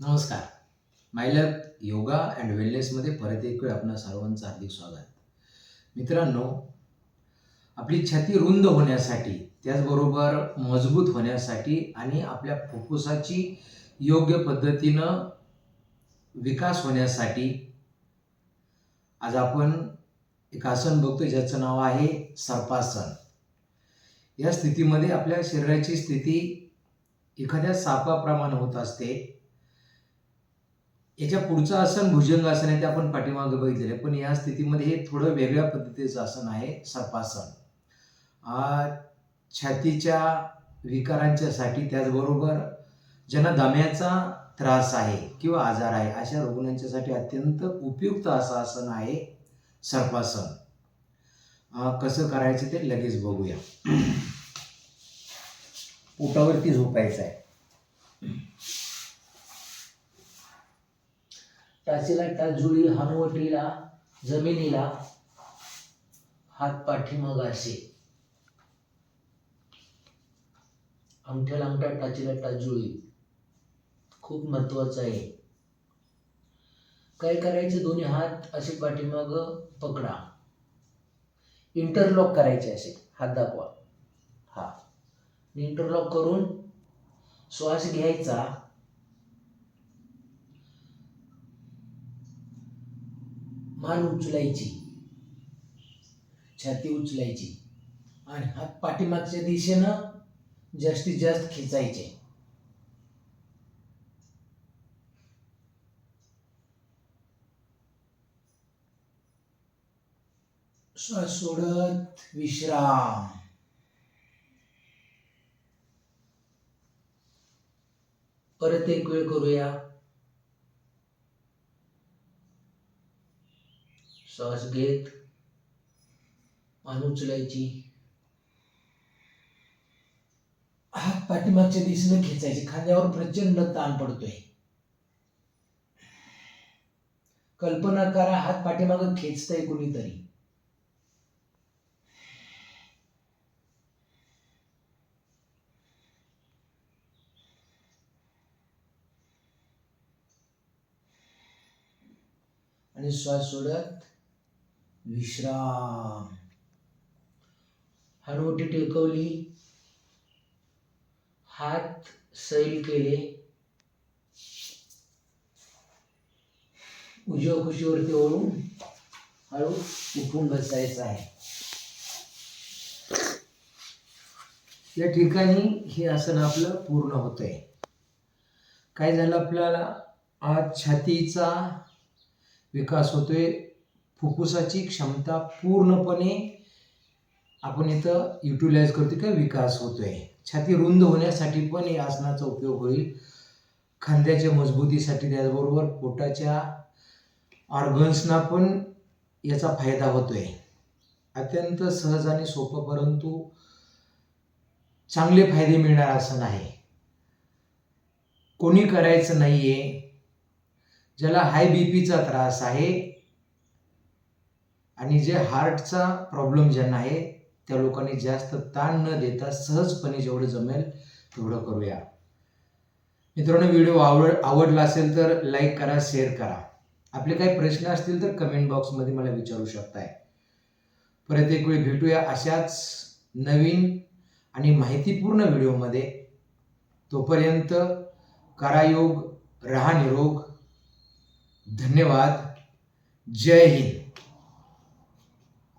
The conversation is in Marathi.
नमस्कार. मायलक योगा अँड वेलनेसमध्ये परत एक वेळ आपणा सर्वांचं हार्दिक स्वागत. मित्रांनो आपली छाती रुंद होण्यासाठी त्याचबरोबर मजबूत होण्यासाठी आणि आपल्या फुफ्फुसाची योग्य पद्धतीनं विकास होण्यासाठी आज आपण एक आसन बघतो ज्याचं नाव आहे सर्पासन. या स्थितीमध्ये आपल्या शरीराची स्थिती एखाद्या सापाप्रमाणे होत असते. याच्या पुढचं आसन भुजंगासन आहे ते आपण पाठीमागे बघितलेलं आहे. पण या स्थितीमध्ये हे थोडं वेगळ्या पद्धतीचं आसन आहे सर्पासन. छातीच्या विकारांच्यासाठी त्याचबरोबर ज्यांना दम्याचा त्रास आहे किंवा आजार आहे अशा रुग्णांच्यासाठी अत्यंत उपयुक्त असं आसन आहे सर्पासन. कसं करायचं ते लगेच बघूया. पोटावरती झोपायचं आहे. टाचीला टाचजुळी हनुवटीला जमिनीला हात पाठीमाग असे. अंगठ्याला अंगठ्या टाचीला टाचजुळी खूप महत्वाचं आहे. काय करायचे दोन्ही हात असे पाठीमाग? पकडा. इंटरलॉक करायचे असे. हात दाखवा. हा. इंटरलॉक करून श्वास घ्यायचा. मान उचलायची. छाती उचलायची. आणि हात पाठीमागच्या दिशेनं जास्तीत जास्त खेचायचे. श्वास सोडत विश्राम. परत एक वेळ करूया. श्वास घेत मान उचलायची. हात पाठीमागच्या दिशेने खेचायचे. खांद्यावर प्रचंड ताण पडतोय. कल्पना करा हात पाठीमाग खेचतय कुणीतरी. आणि श्वास सोडत विश्राम. हनुवटी टेकवली. हात सैल केले. उजव्या खुशीवरती ओळून हळू उठून बसायचं आहे. या ठिकाणी हे आसन आपलं पूर्ण होत आहे काय झालं आपल्याला? आज छातीचा विकास होतोय. फुफ्फुसाची क्षमता पूर्णपणे आपण इथं युटिलाइज करतो किंवा विकास होतोय. छाती रुंद होण्यासाठी पण या आसनाचा उपयोग होईल. खांद्याच्या मजबूतीसाठी त्याचबरोबर पोटाच्या ऑर्गन्सना पण याचा फायदा होतोय. अत्यंत सहज आणि सोपं परंतु चांगले फायदे मिळणार आसन आहे. कोणी करायचं नाहीये. ज्याला हाय बी पीचा त्रास आहे आणि जे हार्टचा प्रॉब्लेम ज्यांना आहे त्या लोकांनी जास्त ताण न देता सहजपणे जेवढं जमेल तेवढं करूया. मित्रांनो व्हिडिओ आवड आवडला असेल तर लाईक करा शेअर करा. आपले काही प्रश्न असतील तर कमेंट बॉक्समध्ये मला विचारू शकताय. परत एक वेळ भेटूया अशाच नवीन आणि माहितीपूर्ण व्हिडिओमध्ये तोपर्यंत करा योग रहा निरोग. धन्यवाद. जय हिंद.